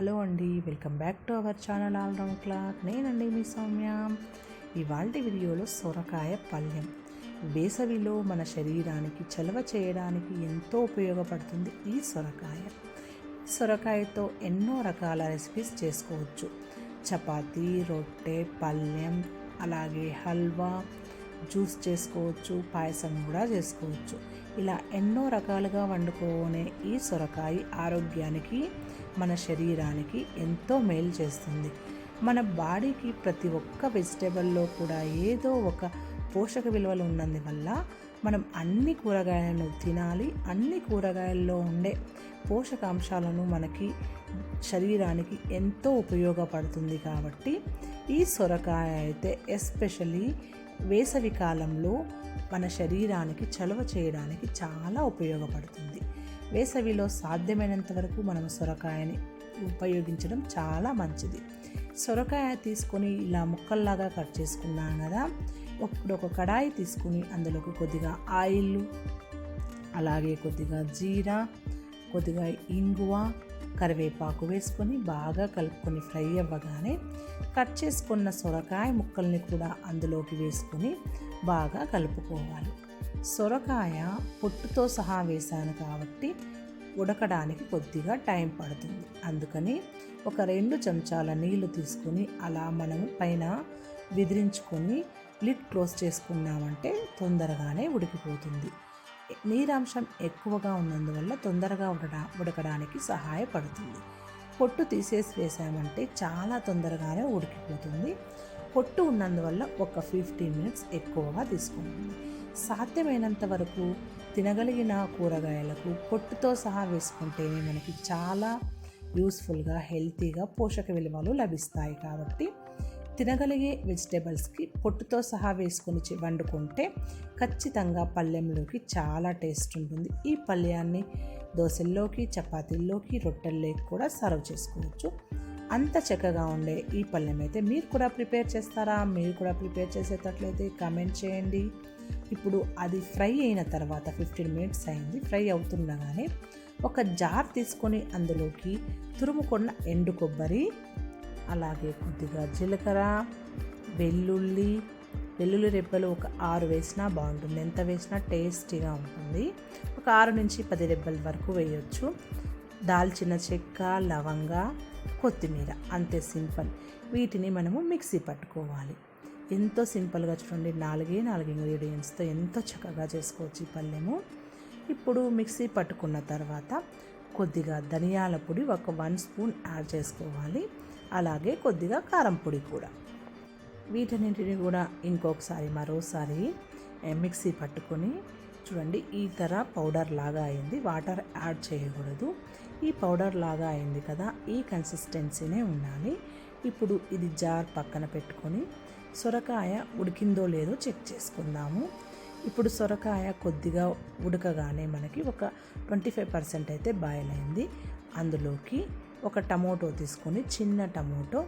Hello అండి welcome back to our channel all round clock. నేనండి మీ సౌమ్య. ఇవాళ వీడియోలో సొరకాయ పళ్ళెం. వేసవిలో మన శరీరానికి చలవ చేయడానికి ఎంతో ఉపయోగపడుతుంది ఈ సొరకాయ. సొరకాయతో ఎన్నో రకాల రెసిపీస్ చేసుకోవచ్చు. చపాతీ రొట్టె పళ్ళెం అలాగే హల్వా జ్యూస్ చేసుకోవచ్చు పాయసం కూడా చేసుకోవచ్చు. ఇలా ఎన్నో రకాలుగా వండుకునే ఈ సొరకాయ ఆరోగ్యానికి మన శరీరానికి ఎంతో మేలు చేస్తుంది. మన బాడీకి ప్రతి ఒక్క వెజిటేబుల్లో కూడా ఏదో ఒక పోషక విలువలు ఉన్నందువల్ల మనం అన్ని కూరగాయలను తినాలి. అన్ని కూరగాయల్లో ఉండే పోషకాంశాలను మనకి శరీరానికి ఎంతో ఉపయోగపడుతుంది కాబట్టి ఈ సొరకాయ అయితే ఎస్పెషల్లీ వేసవి కాలంలో మన శరీరానికి చలువ చేయడానికి చాలా ఉపయోగపడుతుంది. వేసవిలో సాధ్యమైనంత వరకు మనం సొరకాయని ఉపయోగించడం చాలా మంచిది. సొరకాయ తీసుకొని ఇలా ముక్కల్లాగా కట్ చేసుకున్నాం కదా ఇప్పుడు ఒక కడాయి తీసుకుని అందులోకి కొద్దిగా ఆయిల్ అలాగే కొద్దిగా జీరా కొద్దిగా ఇంగువ కరివేపాకు వేసుకొని బాగా కలుపుకొని ఫ్రై అవ్వగానే కట్ చేసుకున్న సొరకాయ ముక్కల్ని కూడా అందులోకి వేసుకొని బాగా కలుపుకోవాలి. సొరకాయ పొట్టుతో సహా వేశాను కాబట్టి ఉడకడానికి కొద్దిగా టైం పడుతుంది. అందుకని ఒక రెండు చెంచాల నీళ్ళు తీసుకొని అలా మనం పైన విదిరించుకొని లిడ్ క్లోజ్ చేసుకున్నామంటే తొందరగానే ఉడికిపోతుంది. నీరాంశం ఎక్కువగా ఉన్నందువల్ల తొందరగా ఉడడా ఉడకడానికి సహాయపడుతుంది. పొట్టు తీసేసి వేసామంటే చాలా తొందరగానే ఉడికిపోతుంది. పొట్టు ఉన్నందువల్ల ఒక ఫిఫ్టీన్ మినిట్స్ ఎక్కువగా తీసుకుంటుంది. సాధ్యమైనంత వరకు తినగలిగిన కూరగాయలకు పొట్టుతో సహా వేసుకుంటేనే మనకి చాలా యూస్ఫుల్గా హెల్తీగా పోషక విలువలు లభిస్తాయి కాబట్టి తినగలిగే వెజిటేబుల్స్కి పొట్టుతో సహా వేసుకొని వండుకుంటే ఖచ్చితంగా పళ్ళెంలోకి చాలా టేస్ట్ ఉంటుంది. ఈ పళ్ళ్యాన్ని దోశల్లోకి చపాతీల్లోకి రొట్టెల్లోకి కూడా సర్వ్ చేసుకోవచ్చు. అంత చక్కగా ఉండే ఈ పళ్ళెం అయితే మీరు కూడా ప్రిపేర్ చేస్తారా? మీరు కూడా ప్రిపేర్ చేసేటట్లయితే కామెంట్ చేయండి. ఇప్పుడు అది ఫ్రై అయిన తర్వాత ఫిఫ్టీన్ మినిట్స్ అయింది. ఫ్రై అవుతుండగానే ఒక జార్ తీసుకొని అందులోకి తురుముకున్న ఎండు కొబ్బరి అలాగే కొద్దిగా జీలకర్ర వెల్లుల్లి వెల్లుల్లి రెబ్బలు ఒక ఆరు వేసినా బాగుంటుంది. ఎంత వేసినా టేస్టీగా ఉంటుంది. ఒక ఆరు నుంచి పది రెబ్బల వరకు వేయొచ్చు. దాల్చిన చెక్క లవంగ కొత్తిమీర అంతే సింపుల్. వీటిని మనము మిక్సీ పట్టుకోవాలి. ఎంతో సింపుల్గా చూడండి. నాలుగే నాలుగు ఇంగ్రీడియంట్స్తో ఎంతో చక్కగా చేసుకోవచ్చు ఈ పల్లెము. ఇప్పుడు మిక్సీ పట్టుకున్న తర్వాత కొద్దిగా ధనియాల పొడి ఒక వన్ స్పూన్ యాడ్ చేసుకోవాలి. అలాగే కొద్దిగా కారం పొడి కూడా. వీటన్నింటిని కూడా ఇంకొకసారి మరోసారి మిక్సీ పట్టుకొని చూడండి ఈ తర పౌడర్ లాగా అయింది. వాటర్ యాడ్ చేయకూడదు. ఈ పౌడర్ లాగా అయింది కదా ఈ కన్సిస్టెన్సీనే ఉండాలి. ఇప్పుడు ఇది జార్ పక్కన పెట్టుకొని సొరకాయ ఉడికిందో లేదో చెక్ చేసుకుందాము. ఇప్పుడు సొరకాయ కొద్దిగా ఉడకగానే మనకి ఒక ట్వంటీ ఫైవ్ పర్సెంట్ అయితే బాయిల్ అయింది. అందులోకి ఒక టమోటో తీసుకొని చిన్న టమోటో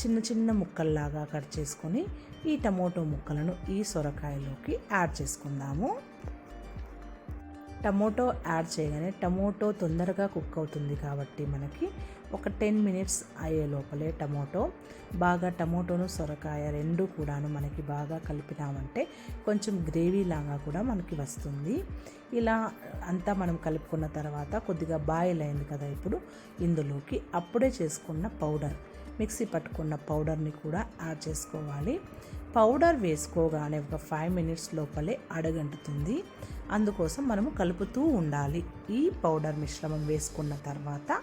చిన్న చిన్న ముక్కల్లాగా కట్ చేసుకొని ఈ టమోటో ముక్కలను ఈ సొరకాయలోకి యాడ్ చేసుకుందాము. టమోటో యాడ్ చేయగానే టమోటో తొందరగా కుక్ అవుతుంది కాబట్టి మనకి ఒక టెన్ మినిట్స్ అయ్యే లోపలే టమోటో బాగా టమోటోను సొరకాయ రెండు కూడాను మనకి బాగా కలిపినామంటే కొంచెం గ్రేవీ లాగా కూడా మనకి వస్తుంది. ఇలా అంతా మనం కలుపుకున్న తర్వాత కొద్దిగా బాయిల్ అయింది కదా ఇప్పుడు ఇందులోకి అప్పుడే చేసుకున్న పౌడర్ మిక్సీ పట్టుకున్న పౌడర్ని కూడా యాడ్ చేసుకోవాలి. పౌడర్ వేసుకోగానే ఒక ఫైవ్ మినిట్స్ లోపలే అడగంటుతుంది. అందుకోసం మనము కలుపుతూ ఉండాలి. ఈ పౌడర్ మిశ్రమం వేసుకున్న తర్వాత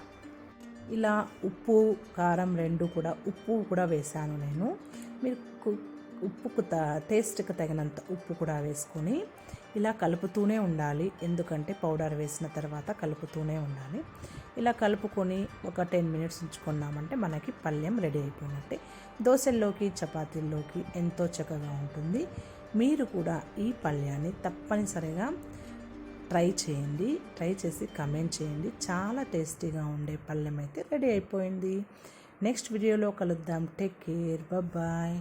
ఇలా ఉప్పు కారం రెండు కూడా ఉప్పు కూడా వేసాను నేను. మీరు ఉప్పుకు త టేస్ట్కి తగినంత ఉప్పు కూడా వేసుకొని ఇలా కలుపుతూనే ఉండాలి. ఎందుకంటే పౌడర్ వేసిన తర్వాత కలుపుతూనే ఉండాలి. ఇలా కలుపుకొని ఒక టెన్ మినిట్స్ ఉంచుకున్నామంటే మనకి పళ్ళెం రెడీ అయిపోయినట్టే. దోశల్లోకి చపాతీల్లోకి ఎంతో చక్కగా ఉంటుంది. మీరు కూడా ఈ పళ్ళ్యాన్ని తప్పనిసరిగా ట్రై చేయండి. ట్రై చేసి కమెంట్ చేయండి. చాలా టేస్టీగా ఉండే పళ్ళెం అయితే రెడీ అయిపోయింది. నెక్స్ట్ వీడియోలో కలుద్దాం. Take care. బాయ్